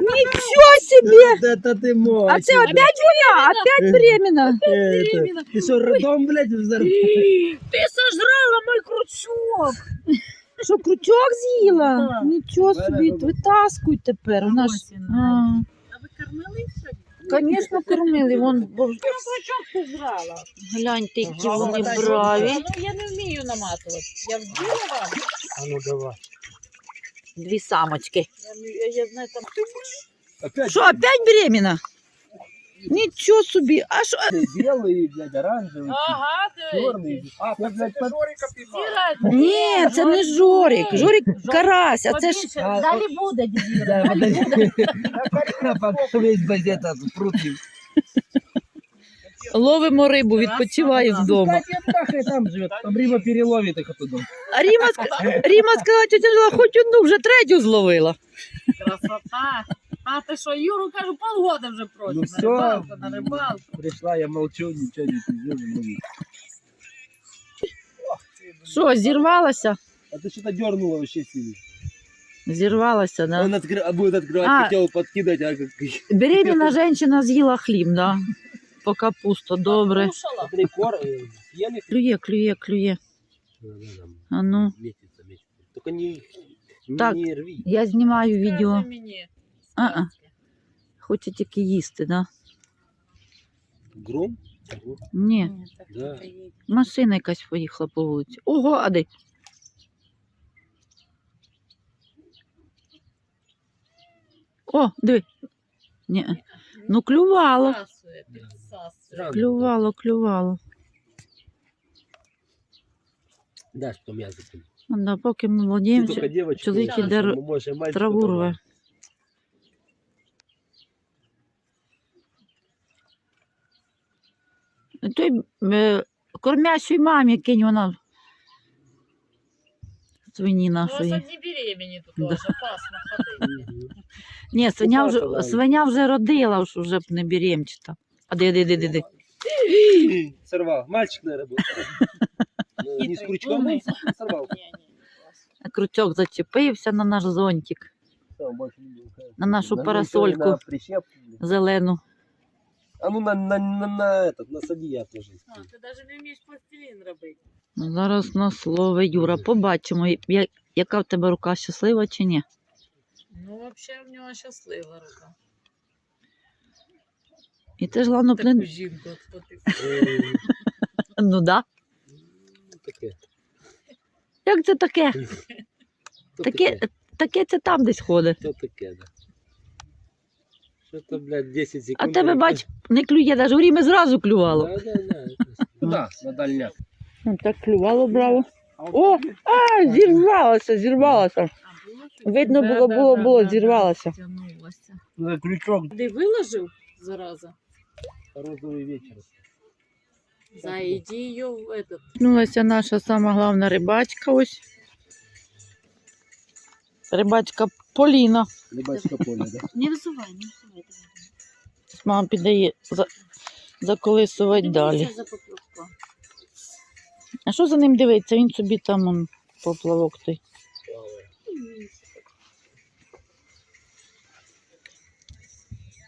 Нічого собі! Да, да ты мой. А це опять вона? Опять беременна? Ты что, родом, блядь, взорвал? Ти сожрала мой крючок. Що, крючок з'їла? Да. Нічого собі, витаскуй тепер. Вона ж... А, А ви кормили сьогодні? Звісно, кормили. Вон, бо... Я крючок сожрала. Гляньте, які Ага, вони браві. Ну я не вмію наматувати. Я вділа вам. А ну давай Дві самочки. Я, не- я знаю там. Опять Що, опять беременна? Нічого собі. А що? белый, блядь, оранжевый, Ага, черный. А, я, блядь, под... Сіра. Ні, це не Жорик. Жорик карась, а це ж... А, Далі буде, дідіра. Да, подожди. Весь газета прутив. Ловимо рибу, відпочиває вдома. Кстати, там живет, там риба переловит их оттуда. А Ріма, ск- Ріма сказала, тетя Жила, хоч одну, вже третю зловила. Красота. А ти що, Юру, кажу, полгода вже просить. Ну на всё. рибалку, на рибалку. Пришла, я молчу, ничего не пиздец, не могу. Що, зірвалася? А ты что-то дернула вообще сильно. Зірвалася, да? Он откры... а будет открывать, А. хотел подкидать, а как... Беременна жінка з'їла хліб, да? По капусту, добре. Клює, клює, клює. А ну. Только не, не, Так. не рви. я знімаю відео. Мені. А-а. Хоче тільки їсти, да? Гром? Ні, Да. машина якась поїхала по вулиці. Ого, а де? О, диви. Ні. Ну, клювало. Клювало, клювало. Да, что мясо. Ну, Да, поки ми владіємо, чоловік іде траву рве. Той е, кормящій мамі кинь вона свині У вас нашої. одні беременні тут Да. опасно ходити. Ні, свиня вже, свиня вже родила, вже б не беремчата. А де, де, де, де, де? Сорвал. Мальчик, наверное, был. Ну, Не с крючком, Умный. а сорвал. Ні, ні, клас. Крючок зачепився на наш зонтик Всё, больше не делал. На нашу На парасольку. На прищеп. зелену. А ну на, на, на, на этот, насади я тоже. А, ти навіть не вмієш пластилін робити. Ну, Зараз нас ловить Юра. Побачимо, я- яка в тебе рука щаслива чи ні. Ну, взагалі, в нього щаслива рука. І ти ж головне Таку жінку отхватив. Э, Ну да. Таке. Як це таке? То Таке, таке це там десь ходить. То таке, да. Что-то, блядь, 10 А секунд. в тебе, бач, не клює, навіть время зразу клювало. Да, да, да. Куда? На дальняк. Ну, Так клювало, браво. О, а, зірвалося, зірвалося. А? Видно було, було, було, зірвалося. Крючок. Ти виложив, зараза? Розовый вечер. Зайди її в этот. Вернулася наша сама головна рибачка ось. Рибачка Поліна. Рыбачка поле, да? Не висувай, не висувай. Мама піддає за, заколисувати далі. За поплавка. А що за ним дивиться? Він собі там он, поплавок той.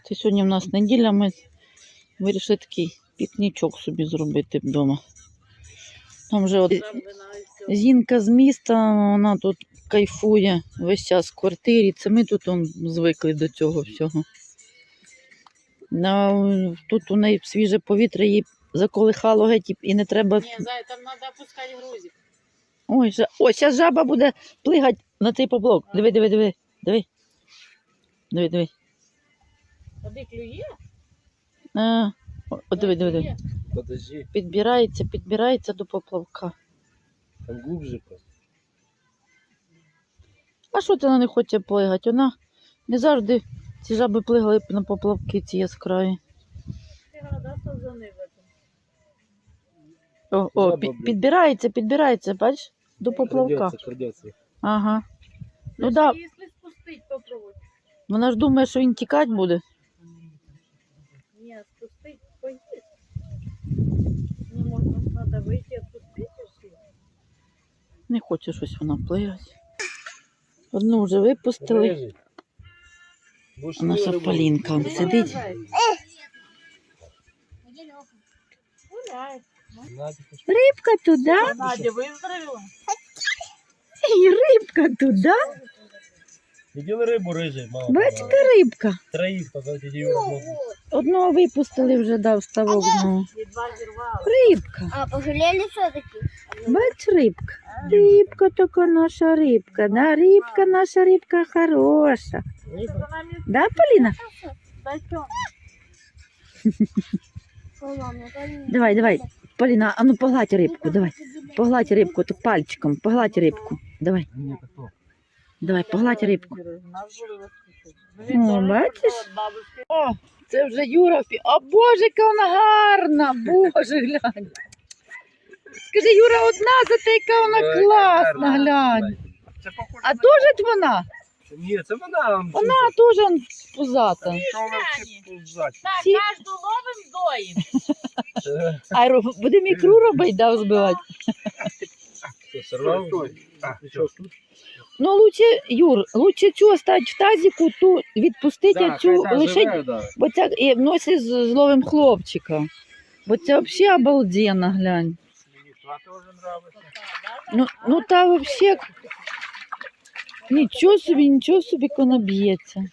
Це сьогодні в нас неділя, ми вирішили такий пікнічок собі зробити вдома. Там вже от Зінка з міста, вона тут кайфує весь час в квартирі. Це ми тут он, звикли до цього всього. На, тут у неї свіже повітря, їй заколихало геть і- не треба. Ні, зай, там треба опускати грузик. Ой, жа... Ой, зараз жаба буде плигати на цей поплавок. Диви, диви, диви, диви. Диви, диви. Води клює? А, диви, диви, диви. Подожди, Підбирається, підбирається до поплавка. там глубже просто. А що це вона не хоче плигати? Вона не завжди ці жаби плигали на поплавки ці яскраві. О, о, Жаба, блін. підбирається, підбирається, бачиш? До поплавка. Крадется, крадется. Ага. Ну да, Якщо спустить, попробуй. вона ж думає, що він тікати буде. Ні, спустить, поїсть. Не можна, треба вийти, відпустити. Не хоче щось вона плигати. Одну вже випустили. Будеш Наша Полінка он сидить. Рибка туди, Надя виздоровіла? і рибка туди. Виділи рибу рижий, мама? Бачите, рибка. Троїх, поки діді Одного випустили вже дав ставок знову. Рибка. А, пожалели все-таки? Бач, рибка. Рибка така наша рибка. Да, рибка наша рибка хороша. Нами Да, Поліна? Давай, давай. Поліна, а ну погладь рибку, давай. Погладь рибку, то пальчиком, погладь рибку. Давай. Давай, погладь рибку. Вискочити. О, бачиш? О, це вже Юра. О, Боже, яка вона гарна! Боже, глянь. Скажи, Юра, одна, зате яка вона класна, глянь. А теж вона? Ні, це вона. Вона теж пузата. Так, кожну ловим доїм. Е, А ро- будемо ікру робити, да, збивати. Сорвав? А, що? Ну, лучше, Юр, лучше цю оставити в тазику, ту відпустити, а цю лишить, бо ця і носить з зловим хлопчика. Бо це взагалі обалденно, глянь. Ну, ну та взагалі, нічого собі, нічого собі, вона б'ється.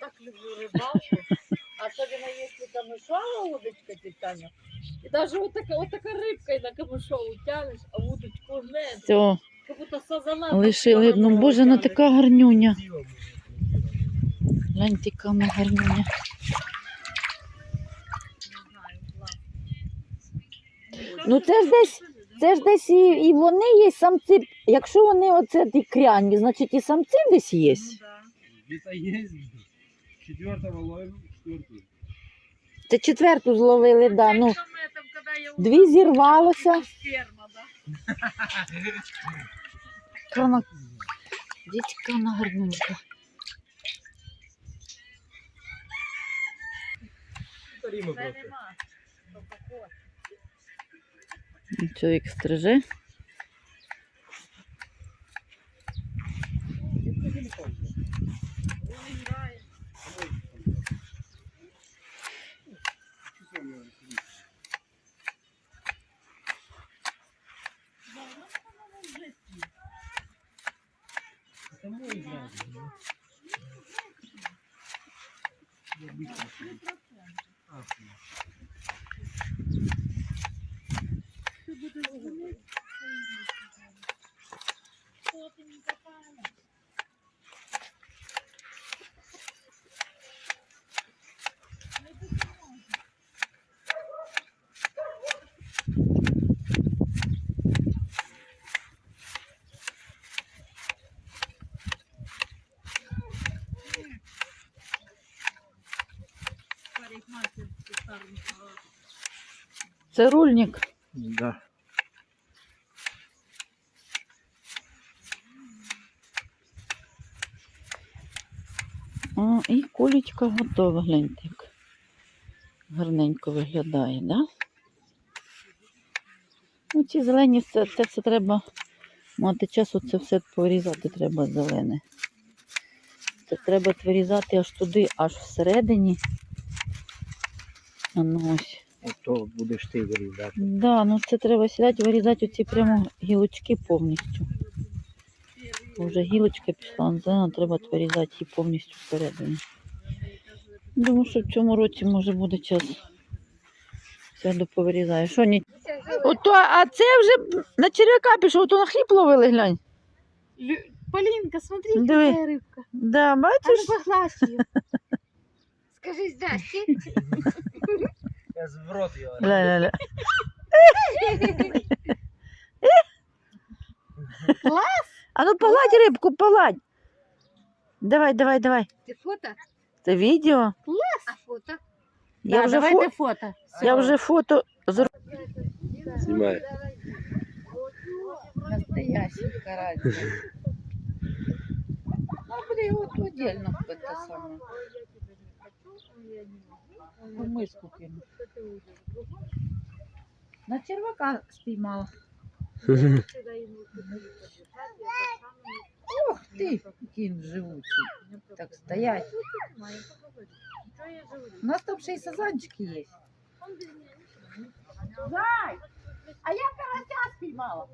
Так люблю рыбалку. Особенно если камышовая удочка тянешь. И даже вот такая, вот такая рыбка и на камышовую тянешь, а удочку нет. Все, Как будто сазана. лишили. Ну, боже, вона така гарнюня. Гляньте, яка вона гарнюня. Ну це ж десь, це ж десь і, і вони є самці. Якщо вони оце ті кряні, значить і самці десь є. Где-то есть. Четвертого ловим, четвертую. Це четверту зловили, да. Ну, дві зірвалося. сперма, да. Яка вона, діть, яка вона гарненька. Повторимо Це просто. нема. Тобто хоче. Це рульник. Да. О, і колечко готове, гляньте, як гарненько виглядає, да? Ну, ці зелені, це, це все треба мати часу, це все порізати треба зелене. Це треба вирізати аж туди, аж всередині. Ну ось. Ото будеш ти вирізати. Да, ну це треба сідати, вирізати оці прямо гілочки повністю. Вже гілочка пішла, зелена, треба вирізати її повністю всередині. Думаю, що в цьому році може буде час. Сяду повирізаю. Що ні? Ото, а це вже на черв'яка пішов, то на хліб ловили, глянь. Лю- Полинка, смотри, какая рыбка. Да, А ну. Скажи здрасте. Я в рот його. Ля-ля-ля. А ну погладь рибку, погладь. Давай, давай, давай. Ты фото? Це відео. А фото? Я, Да, вже, давай фо... ты фото. я вже фото зр... Знімай. Настоящий карась. Ну, буде його от отдельно це саме. В миску кину. На червака спіймала. Ох ти, він живучий. Так, стоять. У нас там ще й сазанчики є. Зай! А я карася спіймала.